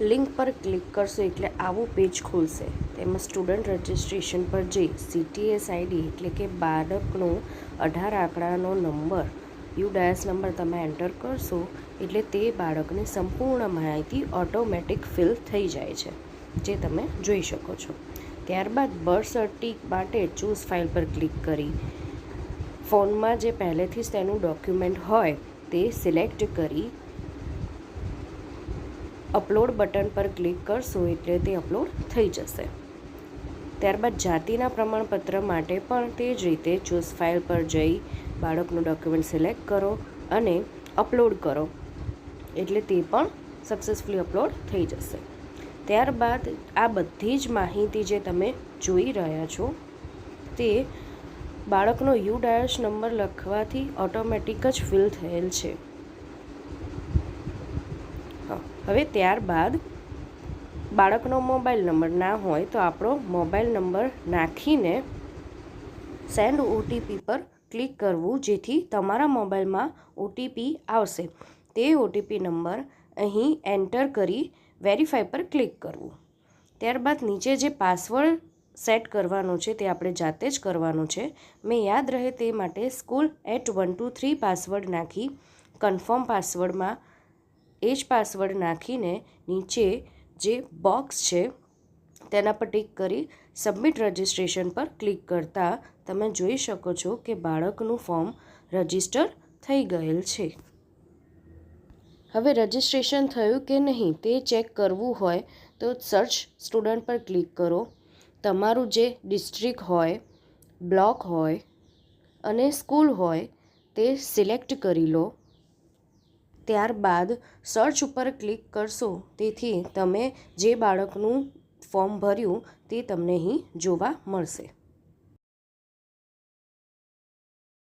Link પર click કરશો એટલે આવું પેજ ખોલશે. તેમાં સ્ટુડન્ટ રજિસ્ટ્રેશન પર જઈ સીટીએસ આઈડી એટલે કે બાળકનો અઢાર આંકડાનો નંબર યુ ડાયસ નંબર તમે એન્ટર કરશો એટલે તે બાળકની સંપૂર્ણ માહિતી ઓટોમેટિક ફિલ થઈ જાય છે, જે તમે જોઈ શકો છો. ત્યારબાદ બર્થ સર્ટિક માટે ચૂઝ ફાઇલ પર ક્લિક કરી. ફોનમાં જે પહેલેથી જ તેનું ડોક્યુમેન્ટ હોય તે સિલેક્ટ કરી અપલોડ બટન પર ક્લિક કરશો એટલે તે અપલોડ થઈ જશે. ત્યારબાદ જાતિના પ્રમાણપત્ર માટે પણ તે જ રીતે ચૂઝ ફાઇલ પર જઈ બાળકનું ડોક્યુમેન્ટ સિલેક્ટ કરો અને અપલોડ કરો એટલે તે પણ સક્સેસફુલી અપલોડ થઈ જશે. ત્યારબાદ આ બધી જ માહિતી જે તમે જોઈ રહ્યા છો તે બાળકનો યુ ડાયસ નંબર લખવાથી ઓટોમેટિક જ ફિલ થયેલ છે. હા હવે ત્યારબાદ બાળકનો મોબાઈલ નંબર ના હોય તો આપણો મોબાઈલ નંબર નાખીને સેન્ડ ઓટીપી પર ક્લિક કરવું, જેથી તમારા મોબાઈલમાં ઓટીપી આવશે. તે ઓટીપી નંબર અહીં એન્ટર કરી વેરીફાઈ પર ક્લિક કરવું. ત્યારબાદ નીચે જે પાસવર્ડ સેટ કરવાનો છે તે આપણે જાતે જ કરવાનો છે. મેં યાદ રહે તે માટે school at one two three password નાખી, કન્ફર્મ પાસવર્ડમાં એ જ પાસવર્ડ નાખીને નીચે જે બોક્સ છે, તેના પર ટિક કરી સબમિટ રજિસ્ટ્રેશન પર ક્લિક કરતાં તમે જોઈ શકો છો કે બાળકનું ફોર્મ રજિસ્ટર થઈ ગયેલ છે. હવે રજિસ્ટ્રેશન થયું કે નહીં તે ચેક કરવું હોય તો સર્ચ સ્ટુડન્ટ પર ક્લિક કરો. તમારું જે ડિસ્ટ્રિક્ટ હોય બ્લોક હોય અને સ્કૂલ હોય તે સિલેક્ટ કરી લો. ત્યારબાદ સર્ચ ઉપર ક્લિક કરશો. તેથી તમે જે બાળકનું ફોર્મ ભર્યું તે તમને અહીં જોવા મળશે.